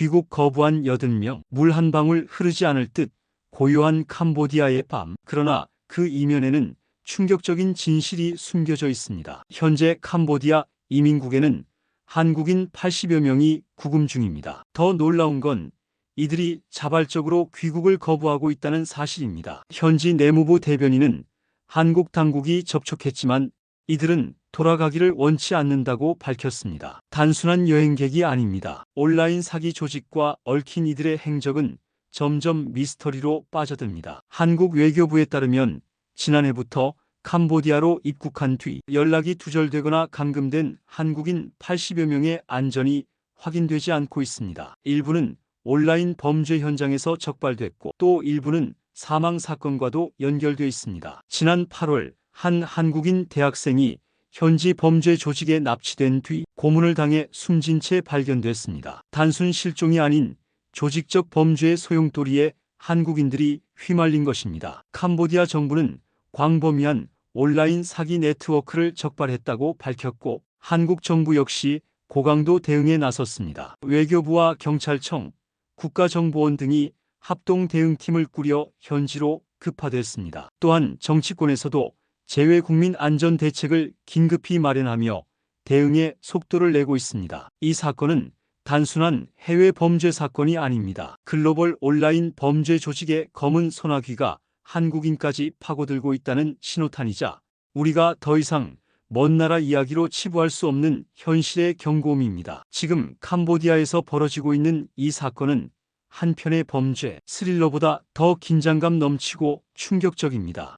귀국 거부한 80명, 물 한 방울 흐르지 않을 듯 고요한 캄보디아의 밤. 그러나 그 이면에는 충격적인 진실이 숨겨져 있습니다. 현재 캄보디아 이민국에는 한국인 80여 명이 구금 중입니다. 더 놀라운 건 이들이 자발적으로 귀국을 거부하고 있다는 사실입니다. 현지 내무부 대변인은 한국 당국이 접촉했지만 이들은 돌아가기를 원치 않는다고 밝혔습니다. 단순한 여행객이 아닙니다. 온라인 사기 조직과 얽힌 이들의 행적은 점점 미스터리로 빠져듭니다. 한국 외교부에 따르면 지난해부터 캄보디아로 입국한 뒤 연락이 두절되거나 감금된 한국인 80여 명의 안전이 확인되지 않고 있습니다. 일부는 온라인 범죄 현장에서 적발됐고 또 일부는 사망 사건과도 연결돼 있습니다. 지난 8월 한 한국인 대학생이 현지 범죄 조직에 납치된 뒤 고문을 당해 숨진 채 발견됐습니다. 단순 실종이 아닌 조직적 범죄의 소용돌이에 한국인들이 휘말린 것입니다. 캄보디아 정부는 광범위한 온라인 사기 네트워크를 적발했다고 밝혔고 한국 정부 역시 고강도 대응에 나섰습니다. 외교부와 경찰청, 국가정보원 등이 합동 대응팀을 꾸려 현지로 급파됐습니다. 또한 정치권에서도 재외국민 안전 대책을 긴급히 마련하며 대응에 속도를 내고 있습니다. 이 사건은 단순한 해외 범죄 사건이 아닙니다. 글로벌 온라인 범죄 조직의 검은 소나귀가 한국인까지 파고들고 있다는 신호탄이자 우리가 더 이상 먼 나라 이야기로 치부할 수 없는 현실의 경고음입니다. 지금 캄보디아에서 벌어지고 있는 이 사건은 한편의 범죄 스릴러보다 더 긴장감 넘치고 충격적입니다.